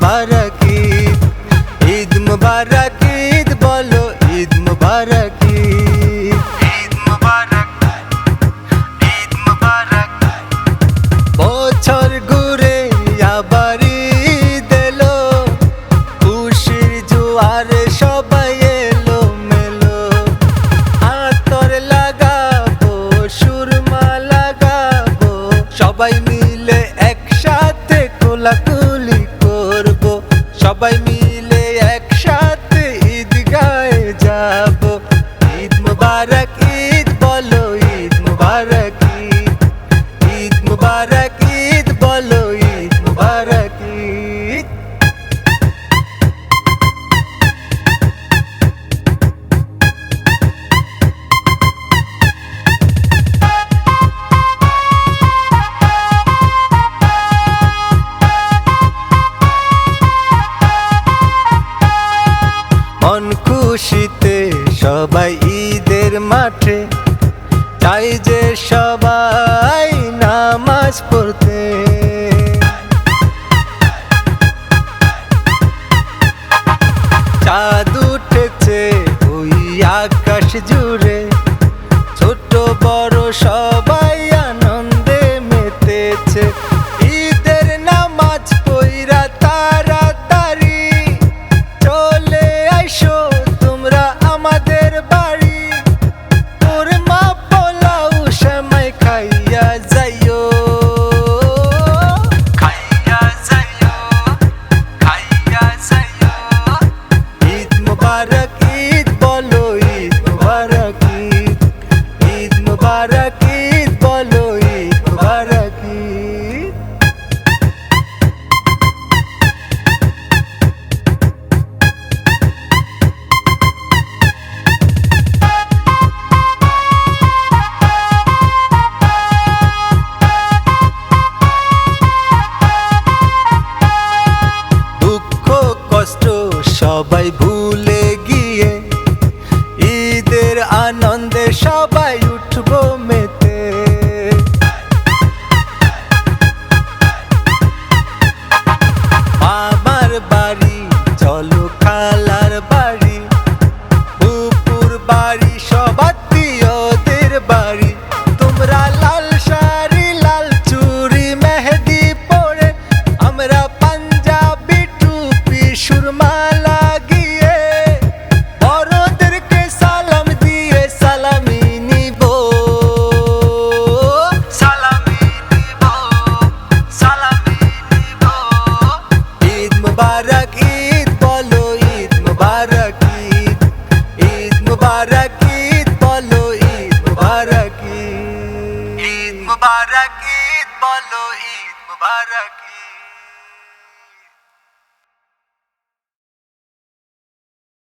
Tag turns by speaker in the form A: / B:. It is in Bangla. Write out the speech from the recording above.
A: মুবারক। ঈদ ঈদ মুবারক ঈদ বলো ঈদ মুবারক। ঈদ মুবারক ঈদ মুবারক। বছর ঘুরে আবার ঈদ এলো। খুশির জোয়ারে সবাই এলো মেলো। আতর লাগাবো সুরমা লাগাবো। সবাই মিলে একসাথে কোলাকুলি মুবারক বলো ঈদ মুবারক ঈদ। সবাই ঈদের মাঠে তাই যে সব লাশ চাঁদ উঠেছে ওই আকাশ জুড়ে ছোট বড় সবাই সবাই ভুলে গিয়ে ঈদের আনন্দে সবাই উঠবো মেতে। আমার বাড়ি মুবারক ঈদ বলো ঈদ মুবারক। ঈদ মুবারক ঈদ বলো ঈদ মুবারক।